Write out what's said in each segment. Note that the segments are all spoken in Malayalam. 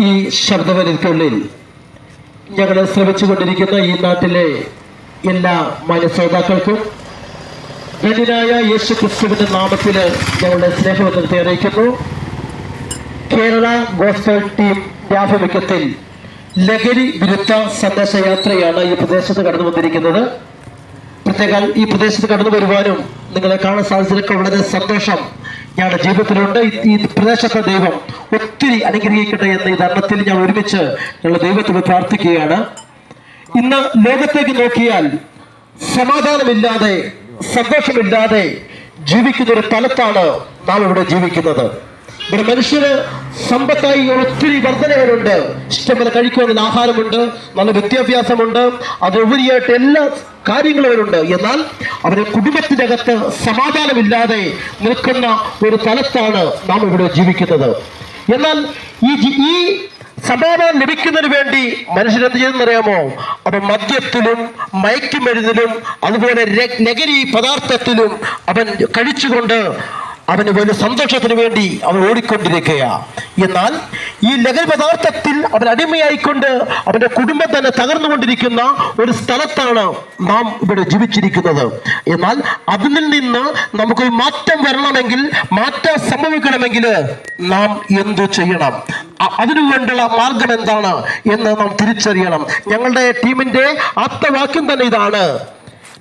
ഈ ശബ്ദവലിക്കുള്ളിൽ ഞങ്ങൾ ശ്രമിച്ചുകൊണ്ടിരിക്കുന്ന ഈ നാട്ടിലെ എല്ലാ മനസ്സോതാക്കൾക്കും ധന്യനായ യേശു ക്രിസ്തുവിന്റെ നാമത്തിൽ ഞങ്ങളുടെ സ്നേഹബന്ധത്തെ അറിയിക്കുന്നു. കേരള ഗോസ്ബൽ ടീം ആഭിമുഖ്യത്തിൽ ലഹരി വിരുദ്ധ സന്ദേശയാത്രയാണ് ഈ പ്രദേശത്ത് കടന്നു വന്നിരിക്കുന്നത്. പ്രത്യേക ഈ പ്രദേശത്ത് കടന്നു വരുവാനും നിങ്ങളെ കാണാൻ സാധിച്ചതൊക്കെ വളരെ സന്തോഷം. ഞങ്ങളുടെ ജീവിതത്തിലുണ്ട്. ഈ- പ്രദേശത്തെ ദൈവം ഒത്തിരി അനുഗ്രഹിക്കട്ടെ എന്ന ഈ ധർമ്മത്തിൽ ഞാൻ ഒരുമിച്ച് ഞങ്ങൾ ദൈവത്തോട് പ്രാർത്ഥിക്കുകയാണ്. ഇന്ന് ലോകത്തേക്ക് നോക്കിയാൽ സമാധാനമില്ലാതെ സന്തോഷമില്ലാതെ ജീവിക്കുന്ന ഒരു തലത്താണ് നാം ഇവിടെ ജീവിക്കുന്നത്. ഇവിടെ മനുഷ്യന് സമ്പത്തായി ഒത്തിരി വർധനകളുണ്ട്. ഇഷ്ടംപോലെ കഴിക്കുവാനുള്ള ആഹാരമുണ്ട് നല്ല വിദ്യാഭ്യാസമുണ്ട് അതുപരിയായിട്ട് എല്ലാ കാര്യങ്ങളും അവരുണ്ട് എന്നാൽ അവരുടെ കുടുംബത്തിനകത്ത് സമാധാനമില്ലാതെ നിൽക്കുന്ന ഒരു തലത്താണ് നാം ഇവിടെ ജീവിക്കുന്നത്. എന്നാൽ ഈ ഈ സമാധാനം ലഭിക്കുന്നതിന് വേണ്ടി മനുഷ്യരെന്ത് ചെയ്യുന്നറിയാമോ അവൻ മദ്യത്തിലും മയക്കുമരുന്നിലും അതുപോലെ ലഹരി പദാർത്ഥത്തിലും അവൻ കഴിച്ചുകൊണ്ട് അവന് വലിയ സന്തോഷത്തിന് വേണ്ടി അവൻ ഓടിക്കൊണ്ടിരിക്കുക എന്നാൽ ഈ ലഹരി പദാർത്ഥത്തിൽ അവൻ അടിമയായിക്കൊണ്ട് അവന്റെ കുടുംബം തന്നെ തകർന്നുകൊണ്ടിരിക്കുന്ന ഒരു സ്ഥലത്താണ് നാം ഇവിടെ ജീവിച്ചിരിക്കുന്നത്. എന്നാൽ അതിൽ നിന്ന് നമുക്കൊരു മാറ്റം വരണമെങ്കിൽ മാറ്റം സംഭവിക്കണമെങ്കിൽ നാം എന്തു ചെയ്യണം? അതിനുവേണ്ടിയുള്ള അതിനു വേണ്ടിയുള്ള മാർഗം എന്താണ് എന്ന് നാം തിരിച്ചറിയണം. ഞങ്ങളുടെ ടീമിന്റെ ആപ്തവാക്യം തന്നെ ഇതാണ്.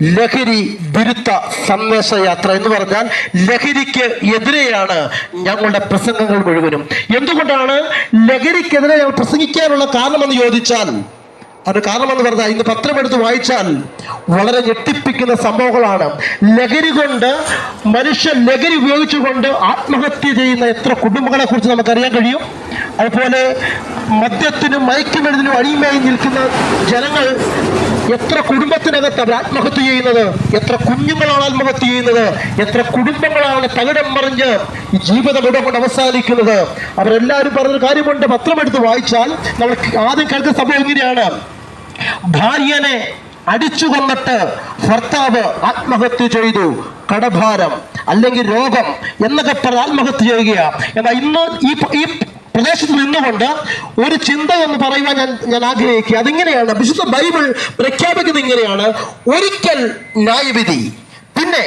ലഹരി വിരുദ്ധ സന്ദേശയാത്ര എന്ന് പറഞ്ഞാൽ ലഹരിക്ക് എതിരെയാണ് ഞങ്ങളുടെ പ്രസംഗങ്ങൾ മുഴുവനും. എന്തുകൊണ്ടാണ് ലഹരിക്കെതിരെ ഞങ്ങൾ പ്രസംഗിക്കാനുള്ള കാരണമെന്ന് ചോദിച്ചാൽ അത് കാരണമെന്ന് പറഞ്ഞാൽ ഇന്ന് പത്രമെടുത്ത് വായിച്ചാൽ വളരെ ഞെട്ടിപ്പിക്കുന്ന സംഭവങ്ങളാണ്. ലഹരി കൊണ്ട് മനുഷ്യൻ ലഹരി ഉപയോഗിച്ചുകൊണ്ട് ആത്മഹത്യ ചെയ്യുന്ന എത്ര കുടുംബങ്ങളെ കുറിച്ച് നമുക്കറിയാൻ കഴിയും? അതുപോലെ മദ്യത്തിനും മയക്കുമരുന്നിനും അടിമയായി നിൽക്കുന്ന ജനങ്ങൾ എത്ര കുടുംബത്തിനകത്ത് അവർ ആത്മഹത്യ ചെയ്യുന്നത്? എത്ര കുഞ്ഞുങ്ങളാണ് ആത്മഹത്യ ചെയ്യുന്നത്? എത്ര കുടുംബങ്ങളാണ് തകിടം മറിഞ്ഞ് ജീവിതം ഇടപെട്ട് അവസാനിക്കുന്നത്? അവരെല്ലാവരും പറഞ്ഞ കാര്യമുണ്ട്. പത്രമെടുത്ത് വായിച്ചാൽ നമ്മൾ ആദ്യം കേൾക്കുന്ന സംഭവം ഇങ്ങനെയാണ്. ഭാര്യനെ അടിച്ചു കൊന്നിട്ട് ഭർത്താവ് ആത്മഹത്യ ചെയ്തു. കടഭാരം അല്ലെങ്കിൽ രോഗം എന്നൊക്കെ പറഞ്ഞ് ആത്മഹത്യ ചെയ്യുകയാണ്. എന്നാൽ ഇന്ന് ഈ പ്രദേശത്ത് നിന്നുകൊണ്ട് ഒരു ചിന്ത എന്ന് പറയുവാൻ ഞാൻ ഞാൻ ആഗ്രഹിക്കുക. അതിങ്ങനെയാണ് വിശുദ്ധ ബൈബിൾ പ്രഖ്യാപിക്കുന്നത് ഇങ്ങനെയാണ്. ഒരിക്കൽ ന്യായവിധി പിന്നെ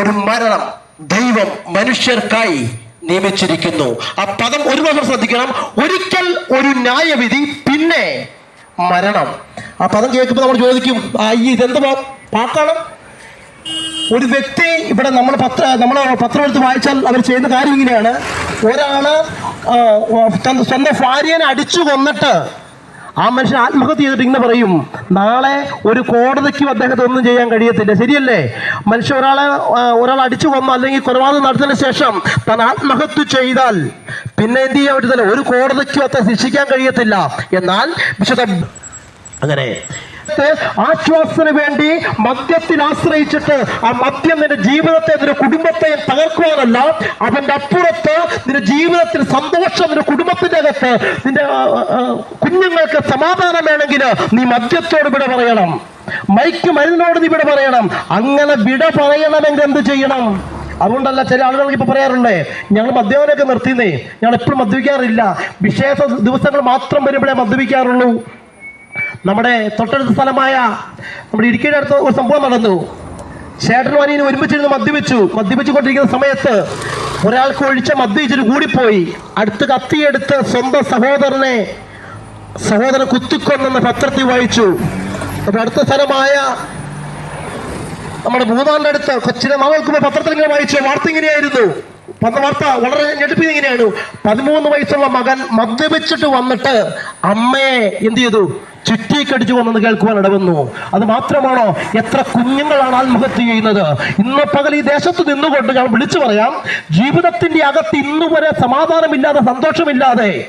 ഒരു മരണം ദൈവം മനുഷ്യർക്കായി നിയമിച്ചിരിക്കുന്നു. ആ പദം ഒരു വർഷം ശ്രദ്ധിക്കണം. ഒരിക്കൽ ഒരു ന്യായവിധി പിന്നെ മരണം. ആ പദം കേൾക്കുമ്പോൾ നമ്മൾ ചോദിക്കും ഈ ഇതെന്ത് പാക്കാണ് ഒരു വ്യക്തി ഇവിടെ നമ്മൾ പത്ര നമ്മൾ പത്രം എടുത്ത് വായിച്ചാൽ അവർ ചെയ്യുന്ന കാര്യം ഇങ്ങനെയാണ്. ഒരാൾ സ്വന്തം- ഭാര്യനെ അടിച്ചു കൊന്നിട്ട് ആ മനുഷ്യൻ ആത്മഹത്യ ചെയ്തിട്ട് ഇങ്ങനെ പറയും നാളെ ഒരു കോടതിക്കും അദ്ദേഹത്തെ ഒന്നും ചെയ്യാൻ കഴിയത്തില്ല. ശരിയല്ലേ? മനുഷ്യൻ ഒരാളെ ഒരാൾ അടിച്ചു കൊന്ന അല്ലെങ്കിൽ കൊലപാതകം നടത്തിയതിനു ശേഷം താൻ ആത്മഹത്യ ചെയ്താൽ പിന്നെ എന്ത് ചെയ്യാൻ പറ്റത്തില്ല? ഒരു കോടതിക്കും അത്ര ശിക്ഷിക്കാൻ കഴിയത്തില്ല. എന്നാൽ വിശുദ്ധ അങ്ങനെ. ആശ്വാസത്തിന് വേണ്ടി മദ്യത്തിൽ ആശ്രയിച്ചിട്ട് ആ മദ്യം നിന്റെ ജീവിതത്തെ നിന്റെ കുടുംബത്തെ തകർക്കുവാനല്ല. അവന്റെ അപ്പുറത്ത് നിന്റെ ജീവിതത്തിൽ സന്തോഷം നിന്റെ കുടുംബത്തിന്റെ അകത്ത് നിന്റെ കുഞ്ഞുങ്ങൾക്ക് സമാധാനം വേണമെങ്കിൽ നീ മദ്യത്തോട് വിട പറയണം. മൈക്ക് മരുന്നിനോട് നീ വിട പറയണം. അങ്ങനെ വിട പറയണമെങ്കിൽ എന്ത് ചെയ്യണം? അതുകൊണ്ടല്ല ചില ആളുകൾക്ക് ഇപ്പൊ പറയാറുണ്ടേ ഞങ്ങൾ മദ്യപാനമൊക്കെ നിർത്തിയെന്നേ ഞങ്ങൾ എപ്പോഴും മദ്യപിക്കാറില്ല. വിശേഷ ദിവസങ്ങൾ മാത്രം വരുമ്പോഴേ മദ്യപിക്കാറുള്ളൂ. നമ്മുടെ തൊട്ടടുത്ത സ്ഥലമായ നമ്മുടെ ഇടുക്കിയുടെ അടുത്ത് ഒരു സംഭവം നടന്നു. ചേട്ടനും അനിയനും ഒരുമിച്ചിരുന്ന് മദ്യപിച്ചു. മദ്യപിച്ചുകൊണ്ടിരിക്കുന്ന സമയത്ത് ഒരാൾക്ക് ഒഴിച്ച മദ്യം ഇച്ചിരി കൂടിപ്പോയി. അടുത്ത് കത്തിയെടുത്ത് സ്വന്തം സഹോദരനെ സഹോദരൻ കുത്തിക്കൊന്നെന്ന പത്രത്തിൽ വായിച്ചു. അപ്പോൾ അടുത്ത സ്ഥലമായ നമ്മുടെ ഭൂതാന്റെ അടുത്ത് കൊച്ചിനെ മകൾക്ക് പത്രത്തിൽ ഇങ്ങനെ വായിച്ചു. വാർത്ത ഇങ്ങനെയായിരുന്നു. വന്ന വാർത്ത വളരെ ഞെട്ടിപ്പിക്കുന്ന ഇങ്ങനെയാണ്. പതിമൂന്ന് വയസ്സുള്ള മകൻ മദ്യപിച്ചിട്ട് വന്നിട്ട് അമ്മയെ എന്ത് ചെയ്തു? ചുറ്റിക്കടിച്ചു കൊന്നെന്ന് കേൾക്കുവാൻ ഇടവന്നു. അത് മാത്രമാണോ? എത്ര കുഞ്ഞുങ്ങളാണ് ആത്മഹത്യ ചെയ്യുന്നത്? ഇന്ന് പകൽ ഈ ദേശത്ത് നിന്നുകൊണ്ട് ഞാൻ വിളിച്ചു പറയാം. ജീവിതത്തിന്റെ അകത്ത് ഇന്നു വരെ സമാധാനമില്ലാതെ സന്തോഷമില്ലാതെ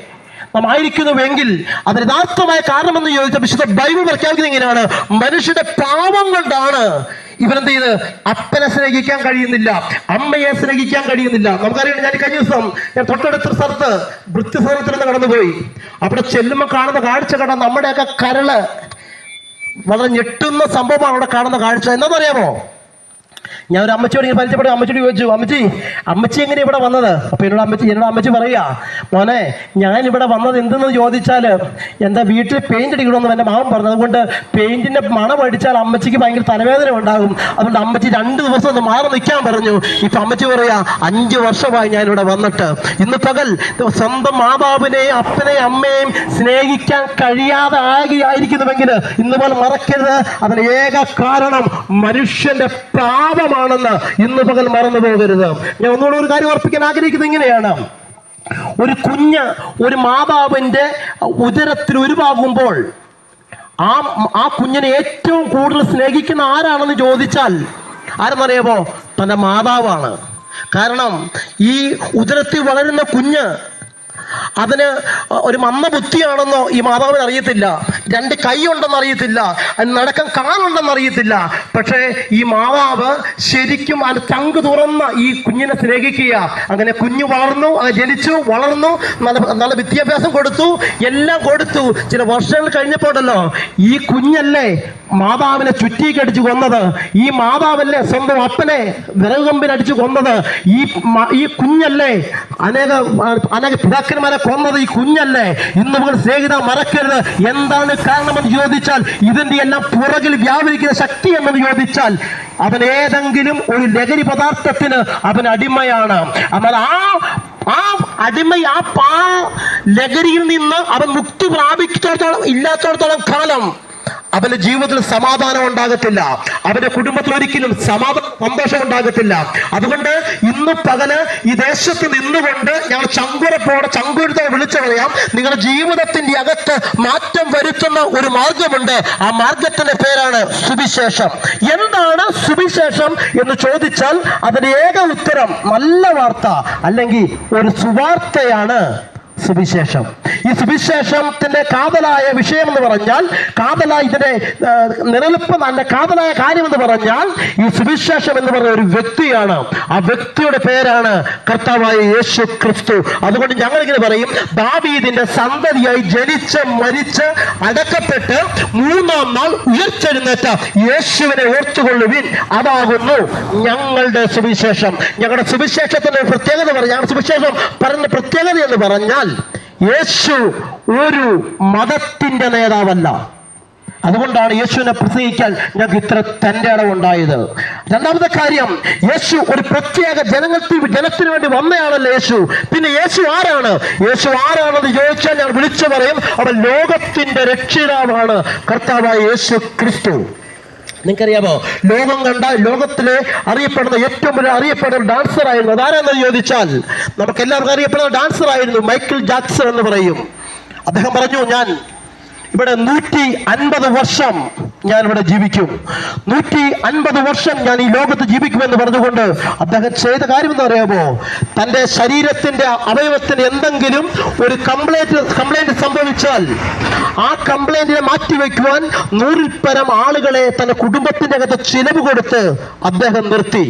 നാം ആയിരിക്കുന്നുവെങ്കിൽ അത് യഥാർത്ഥമായ കാരണമെന്ന് ചോദിച്ച വിശുദ്ധ ബൈബിൾ പ്രഖ്യാപിക്കുന്നത് ഇങ്ങനെയാണ്. മനുഷ്യന്റെ പാപം കൊണ്ടാണ് ഇവരെന്ത് ചെയ്ത്? അപ്പനെ സ്നേഹിക്കാൻ കഴിയുന്നില്ല. അമ്മയെ സ്നേഹിക്കാൻ കഴിയുന്നില്ല. നമുക്കറിയാം ഞാൻ കഴിഞ്ഞ ദിവസം ഞാൻ തൊട്ടടുത്ത സ്ഥലത്ത് വൃത്തിസ്ഥാനത്തിൽ നിന്ന് കടന്നുപോയി. അവിടെ ചെല്ലുമ്പോൾ കാണുന്ന കാഴ്ച കണ്ട നമ്മുടെയൊക്കെ കരൾ വളരെ ഞെട്ടുന്ന സംഭവമാണ് അവിടെ കാണുന്ന കാഴ്ച. എന്താണെന്നറിയാമോ? ഞാൻ ഒരു അമ്മച്ചിയോട് ഇങ്ങനെ പരിചയപ്പെട്ടു. അമ്മച്ചിയോട് ചോദിച്ചു അമ്മച്ചി അമ്മച്ചി എങ്ങനെ ഇവിടെ വന്നത്? അപ്പൊ എന്നോട് അമ്മച്ചി എന്നോട് അമ്മച്ചി പറയാ മോനെ ഞാൻ ഇവിടെ വന്നത് എന്തെന്ന് ചോദിച്ചാൽ എന്താ വീട്ടിൽ പെയിന്റ് അടിക്കണമെന്ന് എന്റെ മാമൻ പറഞ്ഞു. അതുകൊണ്ട് പെയിന്റിന്റെ മണം അടിച്ചാൽ അമ്മച്ചിക്ക് ഭയങ്കര തലവേദന ഉണ്ടാകും. അതുകൊണ്ട് അമ്മച്ചി രണ്ട് ദിവസം ഒന്ന് മാറി നിൽക്കാൻ പറഞ്ഞു. ഇപ്പൊ അമ്മച്ചി പറയാ അഞ്ച് വർഷമായി ഞാൻ ഇവിടെ വന്നിട്ട്. ഇന്ന് പകൽ സ്വന്തം മാതാവിനെയും അപ്പനെയും അമ്മയെയും സ്നേഹിക്കാൻ കഴിയാതെ ആകെയായിരിക്കുന്നുവെങ്കിൽ ഇന്ന് പോലെ മറക്കരുത്. അതിന് ഏക കാരണം മനുഷ്യന്റെ പാപമാണെന്ന് ഇന്ന് പകൽ മറന്നു പോകരുത് ഞാൻ ഒന്നുകൂടെ ഒരു കാര്യം ഉറപ്പിക്കാൻ ആഗ്രഹിക്കുന്നത് ഇങ്ങനെയാണ്. ഒരു കുഞ്ഞ് ഒരു മാതാവിന്റെ ഉദരത്തിൽ ഉരുവാകുമ്പോൾ ആ ആ കുഞ്ഞിനെ ഏറ്റവും കൂടുതൽ സ്നേഹിക്കുന്ന ആരാണെന്ന് ചോദിച്ചാൽ ആരെന്നറിയാമോ? തന്റെ മാതാവാണ്. കാരണം ഈ ഉദരത്തിൽ വളരുന്ന കുഞ്ഞ് അതിന് ഒരു മന്ദബുദ്ധിയാണെന്നോ ഈ മാതാവിന് അറിയത്തില്ല. രണ്ട് കൈ ഉണ്ടെന്ന് അറിയത്തില്ല അതിന് നടക്കാൻ കാണുണ്ടെന്ന് അറിയത്തില്ല. പക്ഷേ ഈ മാതാവ് ശരിക്കും അത് ചങ്ക് തുറന്ന ഈ കുഞ്ഞിനെ സ്നേഹിക്കുക അങ്ങനെ കുഞ്ഞു വളർന്നു അത് ജനിച്ചു വളർന്നു നല്ല നല്ല വിദ്യാഭ്യാസം കൊടുത്തു എല്ലാം കൊടുത്തു. ചില വർഷങ്ങൾ കഴിഞ്ഞപ്പോഴല്ലോ ഈ കുഞ്ഞല്ലേ മാതാവിനെ ചുറ്റിക്കടിച്ചു കൊന്നത്. ഈ മാതാവല്ലേ സ്വന്തം അപ്പനെ വിറകുകമ്പിനടിച്ച് കൊന്നത്. ഈ ഈ കുഞ്ഞല്ലേ അനേക അനേക പിതാക്കന്മാരെ കൊന്നത് ഈ കുഞ്ഞല്ലേ. ഇന്ന് മുതൽ സ്നേഹിത മറക്കരുത്. എന്താണ് കാരണമെന്ന് ചോദിച്ചാൽ ഇതിന്റെ എല്ലാം പുറകിൽ വ്യാപരിക്കുന്ന ശക്തി എന്നത് ചോദിച്ചാൽ അവൻ ഏതെങ്കിലും ഒരു ലഹരി പദാർത്ഥത്തിന് അവൻ അടിമയാണ്. എന്നാൽ ആ ആ അടിമ ആ പാ ലഹരിയിൽ നിന്ന് അവൻ മുക്തി പ്രാപിച്ചിടത്തോളം ഇല്ലാത്തടത്തോളം കാലം അവന്റെ ജീവിതത്തിൽ സമാധാനം ഉണ്ടാകത്തില്ല. അവന്റെ കുടുംബത്തിൽ ഒരിക്കലും സമാധാന സന്തോഷം ഉണ്ടാകത്തില്ല അതുകൊണ്ട് ഇന്ന് പകൽ ഈ ദേശത്ത് നിന്നുകൊണ്ട് ഞാൻ ചങ്കുറപ്പോടെ ചങ്കുരുത്തോടെ വിളിച്ചു പറയാം. നിങ്ങളുടെ ജീവിതത്തിന്റെ അകത്ത് മാറ്റം വരുത്തുന്ന ഒരു മാർഗമുണ്ട് ആ മാർഗത്തിന്റെ പേരാണ് സുവിശേഷം. എന്താണ് സുവിശേഷം എന്ന് ചോദിച്ചാൽ അതിന് ഏക ഉത്തരം നല്ല വാർത്ത അല്ലെങ്കിൽ ഒരു സുവാർത്തയാണ്. സുവിശേഷം. ഈ സുവിശേഷത്തിന്റെ കാതലായ വിഷയം എന്ന് പറഞ്ഞാൽ കാതലായ ഇതിന്റെ നിലനിൽപ്പ് നല്ല കാതലായ കാര്യം എന്ന് പറഞ്ഞാൽ ഈ സുവിശേഷം എന്ന് പറയുന്ന ഒരു വ്യക്തിയാണ്. ആ വ്യക്തിയുടെ പേരാണ് കർത്താവായ യേശു ക്രിസ്തു. അതുകൊണ്ട് ഞങ്ങൾ ഇങ്ങനെ പറയും ദാവീദിന്റെ സന്തതിയായി ജനിച്ച് മരിച്ച് അടക്കപ്പെട്ട് മൂന്നാം നാൾ ഉയർച്ചെഴുന്നേറ്റ യേശുവിനെ ഓർത്തുകൊള്ളുവിൻ. അതാകുന്നു ഞങ്ങളുടെ സുവിശേഷം. ഞങ്ങളുടെ സുവിശേഷത്തിന്റെ പ്രത്യേകത ഞങ്ങളുടെ സുവിശേഷം പറയുന്ന പ്രത്യേകത എന്ന് പറഞ്ഞാൽ യേശു ഒരു മതത്തിന്റെ നേതാവല്ല. അതുകൊണ്ടാണ് യേശുവിനെ പ്രസംഗിക്കാൻ ഞങ്ങൾക്ക് ഇത്ര തന്റെ അടവുണ്ടായത് രണ്ടാമത്തെ കാര്യം യേശു ഒരു പ്രത്യേക ജനങ്ങൾക്ക് ജനത്തിന് വേണ്ടി വന്നയാണല്ലോ യേശു? പിന്നെ യേശു ആരാണ്? യേശു ആരാണെന്ന് ചോദിച്ചാൽ ഞാൻ വിളിച്ചു പറയും അവൻ ലോകത്തിന്റെ രക്ഷിതാവാണ്. കർത്താവായ യേശു ക്രിസ്തു. നിങ്ങൾക്കറിയാമോ? ലോകം കണ്ട ലോകത്തിലെ അറിയപ്പെടുന്ന ഏറ്റവും വലിയ അറിയപ്പെടുന്ന ഡാൻസർ ആയിരുന്നു. അതാരാന്ന് ചോദിച്ചാൽ നമുക്ക് എല്ലാവർക്കും അറിയപ്പെടുന്ന ഡാൻസർ ആയിരുന്നു മൈക്കിൾ ജാക്സൺ എന്ന് പറയും. അദ്ദേഹം പറഞ്ഞു ഞാൻ ഇവിടെ നൂറ്റി അൻപത് വർഷം ഞാൻ ഇവിടെ ജീവിക്കും. നൂറ്റി അൻപത് വർഷം ഞാൻ ഈ ലോകത്ത് ജീവിക്കുമെന്ന് പറഞ്ഞുകൊണ്ട് അദ്ദേഹം ചെയ്ത കാര്യം എന്ന് അറിയാമോ? തന്റെ ശരീരത്തിന്റെ അവയവത്തിന് എന്തെങ്കിലും ഒരു കംപ്ലൈന്റ് കംപ്ലൈന്റ് സംഭവിച്ചാൽ ആ കംപ്ലൈന്റിനെ മാറ്റിവെക്കുവാൻ നൂറിൽ പരം ആളുകളെ തന്റെ കുടുംബത്തിന്റെ അകത്ത് ചിലവ് കൊടുത്ത് അദ്ദേഹം നിർത്തി.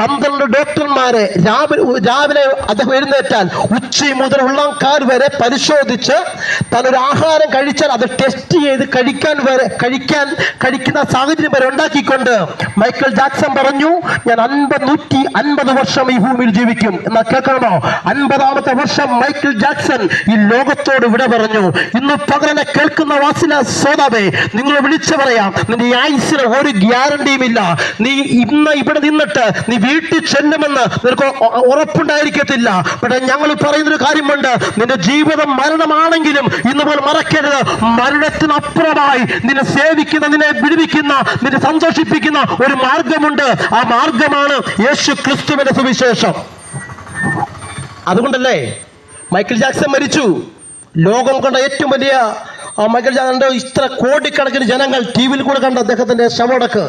പന്ത്രണ്ട് ഡോക്ടർമാരെ രാവിലെ രാവിലെ അദ്ദേഹം എഴുന്നേറ്റാൽ ഉച്ച മുതൽ ഉള്ളംകാർ വരെ പരിശോധിച്ച് താൻ ആഹാരം കഴിച്ചാൽ അത് ടെസ്റ്റ് ചെയ്ത് കഴിക്കാൻ വരെ കഴിക്കാൻ കഴിക്കുന്ന സാഹചര്യം വരെ ഉണ്ടാക്കിക്കൊണ്ട് മൈക്കിൾ ജാക്സൺ പറഞ്ഞു ഞാൻ അൻപത് നൂറ്റി അൻപത് വർഷം ഈ ഭൂമിയിൽ ജീവിക്കും. എന്നാ കേൾക്കണമോ? അൻപതാമത്തെ വർഷം മൈക്കിൾ ജാക്സൺ ഈ ലോകത്തോട് വിട പറഞ്ഞു. ഇന്ന് പകരനെ കേൾക്കുന്ന വാസിന സോതാവേ നിങ്ങൾ വിളിച്ചു പറയാം നിന്റെ ആയുസിന് ഒരു ഗ്യാരണ്ടിയും ഇല്ല. നീ ഇന്ന് ഇവിടെ നിന്നിട്ട് നീ വീട്ടിൽ ചെല്ലുമെന്ന് നിനക്ക് ഉറപ്പുണ്ടായിരിക്കത്തില്ല. പക്ഷെ ഞങ്ങൾ പറയുന്നൊരു കാര്യമുണ്ട്. നിന്റെ ജീവിതം മരണമാണെങ്കിലും ഇന്ന് പോലെ മറക്കരുത്. മരണത്തിനപ്പുറമായി നിന്നെ സേവിക്കുന്ന നിന്നെ വിടുവിക്കുന്ന നിന്നെ സന്തോഷിപ്പിക്കുന്ന ഒരു മാർഗമുണ്ട്. ആ മാർഗമാണ് യേശു ക്രിസ്തുവിന്റെ സുവിശേഷം. അതുകൊണ്ടല്ലേ മൈക്കിൾ ജാക്സൺ മരിച്ചു. ലോകം കണ്ട ഏറ്റവും വലിയ മൈക്കിൾ ജാക്സന്റെ ഇത്ര കോടിക്കണക്കിന് ജനങ്ങൾ ടി വിയിൽ കൂടെ കണ്ട അദ്ദേഹത്തിന്റെ ശവടക്ക്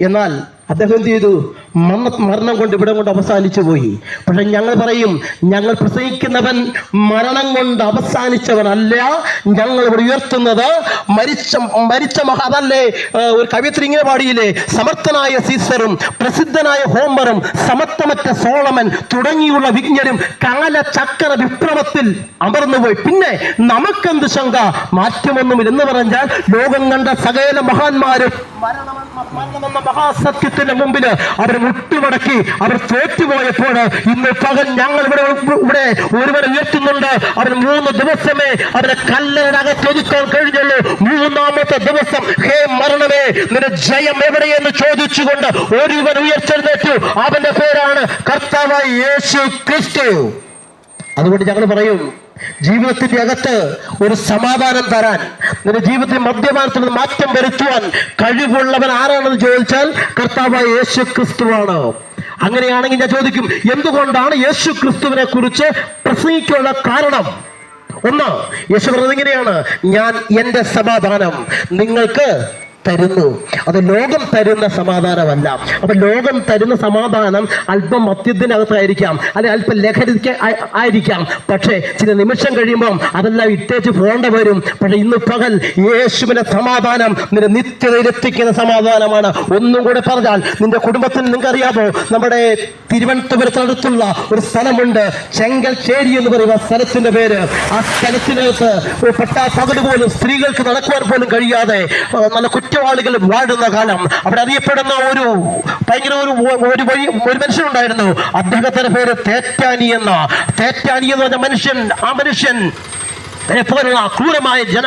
എന്നാൽ അദ്ദേഹം എന്ത് ചെയ്തു? മരണ കൊണ്ട് ഇവിടെ കൊണ്ട് അവസാനിച്ചു പോയി. പക്ഷെ ഞങ്ങൾ പറയും ഞങ്ങൾ പ്രസംഗിക്കുന്നവൻ മരണം കൊണ്ട് അവസാനിച്ചവനല്ല. ഞങ്ങൾ ഇവിടെ ഉയർത്തുന്നത് മരിച്ച മരിച്ച മഹാതല്ലേ ഒരു കവിയത്രി ഇങ്ങനെ പാടിയില്ലേ? സമർത്ഥനായ സീസറും പ്രസിദ്ധനായ ഹോമറും സമത്വമറ്റ സോളമൻ തുടങ്ങിയുള്ള വിജ്ഞരും കാലചക്ര വിപ്ലവത്തിൽ അമർന്നുപോയി പിന്നെ നമുക്കെന്ത് ശങ്ക? മാറ്റമൊന്നുമില്ല എന്ന് പറഞ്ഞാൽ ലോകം കണ്ട സകല മഹാന്മാരും മരണമെന്ന മഹാസത്യത്തിന്റെ മുമ്പിൽ അവർ മുട്ടുമടക്കി അവർ തോറ്റുപോയപ്പോൾ ഇന്ന് പകൽ ഞങ്ങൾ ഇവിടെ ഇവിടെ ഒരുവനെ ഉയർത്തുന്നുണ്ട്. അവൻ മൂന്ന് ദിവസമേ അവനെ കല്ലനകത്തൊതുക്കാൻ കഴിഞ്ഞുള്ളൂ. മൂന്നാമത്തെ ദിവസം ഹേ മരണമേ നിന്റെ ജയം എവിടെയെന്ന് ചോദിച്ചുകൊണ്ട് ഒരുവൻ ഉയർത്തെഴുന്നേറ്റു. അവന്റെ പേരാണ് കർത്താവായി യേശു ക്രിസ്തു. അതുകൊണ്ട് ഞങ്ങൾ പറയും ജീവിതത്തിന്റെ അകത്ത് ഒരു സമാധാനം തരാൻ നിന്റെ ജീവിതത്തിൽ മദ്യപാനത്തിൽ നിന്ന് മാറ്റം വരുത്തുവാൻ കഴിവുള്ളവൻ ആരാണെന്ന് ചോദിച്ചാൽ കർത്താവായ യേശു ക്രിസ്തുവാണ് അങ്ങനെയാണെങ്കിൽ ഞാൻ ചോദിക്കും എന്തുകൊണ്ടാണ് യേശു ക്രിസ്തുവിനെ കുറിച്ച് പ്രസംഗിക്കാനുള്ള കാരണം? ഒന്ന് യേശു പറഞ്ഞത് ഇങ്ങനെയാണ് ഞാൻ എന്റെ സമാധാനം നിങ്ങൾക്ക് തരുന്നു. അത് ലോകം തരുന്ന സമാധാനമല്ല. അപ്പൊ ലോകം തരുന്ന സമാധാനം അല്പം മദ്യത്തിനകത്തായിരിക്കാം. അല്ലെ അല്പം ലഹരിക്ക് ആയിരിക്കാം. പക്ഷേ ചില നിമിഷം കഴിയുമ്പം അതെല്ലാം ഇട്ടേച്ച് പോകേണ്ട വരും. പക്ഷെ ഇന്ന് പകൽ യേശുവിന്റെ സമാധാനം നിന്റെ നിത്യതയിലെത്തിക്കുന്ന സമാധാനമാണ്. ഒന്നും കൂടെ പറഞ്ഞാൽ നിന്റെ കുടുംബത്തിൽ നിങ്ങൾക്കറിയാമോ? നമ്മുടെ തിരുവനന്തപുരത്തിനടുത്തുള്ള ഒരു സ്ഥലമുണ്ട്. ചെങ്കൽശ്ശേരി എന്ന് പറയുന്ന സ്ഥലത്തിന്റെ പേര്. ആ സ്ഥലത്തിനകത്ത് പട്ടാ പകൽ പോലും സ്ത്രീകൾക്ക് നടക്കുവാൻ പോലും കഴിയാതെ ആ, നല്ല കുറ്റവാളികൾ വാഴുന്ന കാലം. അവിടെ അറിയപ്പെടുന്ന ഒരു ഭയങ്കര ഒരു ഒരു വഴി ഒരു മനുഷ്യനുണ്ടായിരുന്നു. അദ്ദേഹത്തിന്റെ പേര് തേറ്റാനി എന്ന. തേറ്റാനി എന്ന് പറഞ്ഞ മനുഷ്യൻ ആ മനുഷ്യൻ പോലുള്ള ക്രൂരമായ ജന